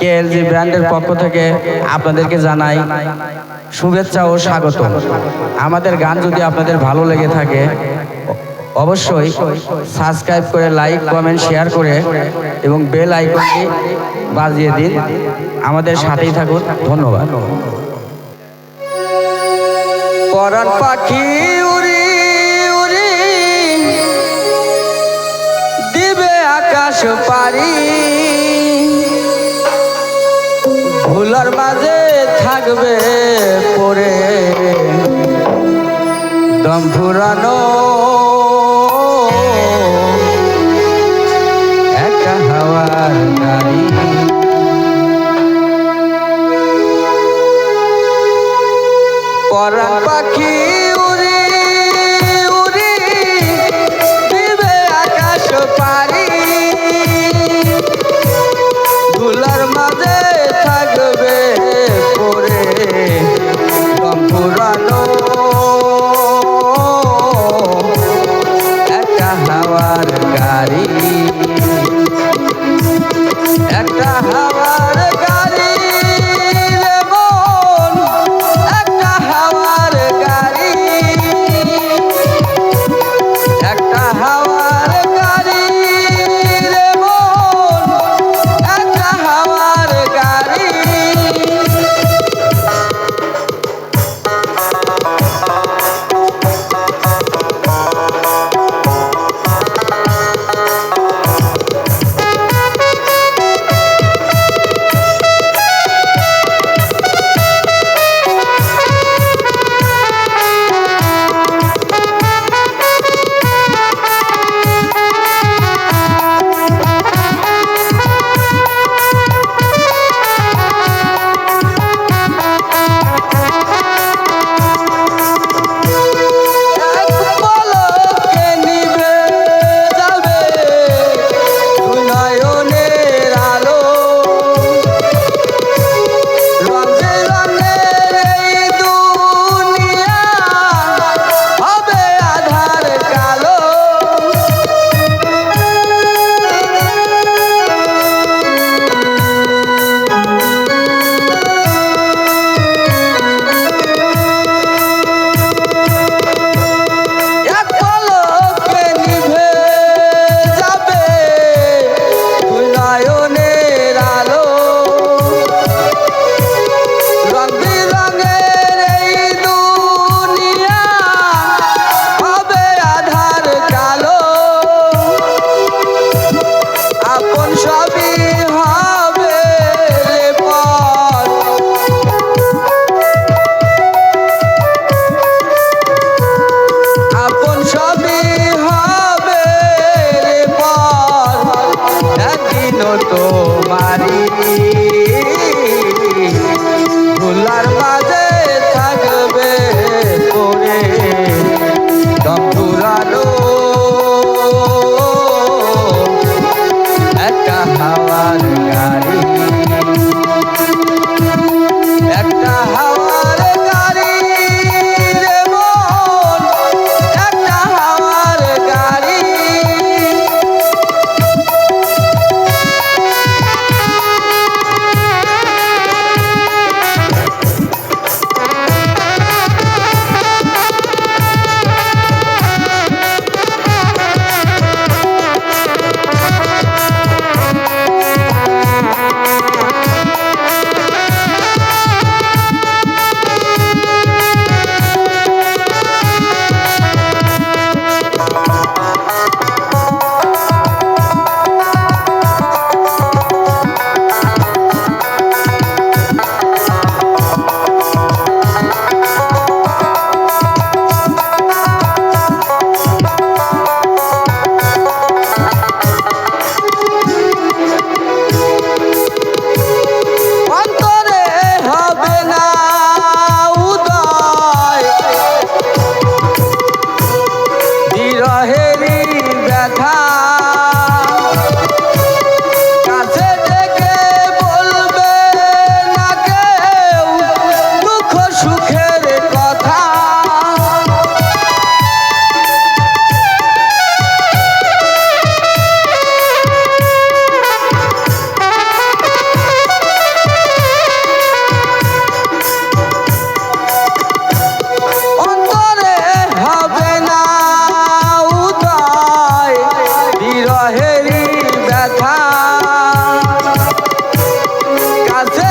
KLG ব্র্যান্ডের পক্ষ থেকে আপনাদেরকে জানাই শুভেচ্ছা ও স্বাগত। আমাদের গান যদি আপনাদের ভালো লেগে থাকে, অবশ্যই সাবস্ক্রাইব করে, লাইক, কমেন্ট, শেয়ার করে এবং বেল আইকনটি বাজিয়ে দিন। আমাদের সাথেই থাকুন। ধন্যবাদ। পরাণ পাখি উড়ি উড়ি, দিবে আকাশ পারি ফুরানো একটা হাওয়ার গাড়ি। পরাণ পাখি উড়ি আপন সবই রাখা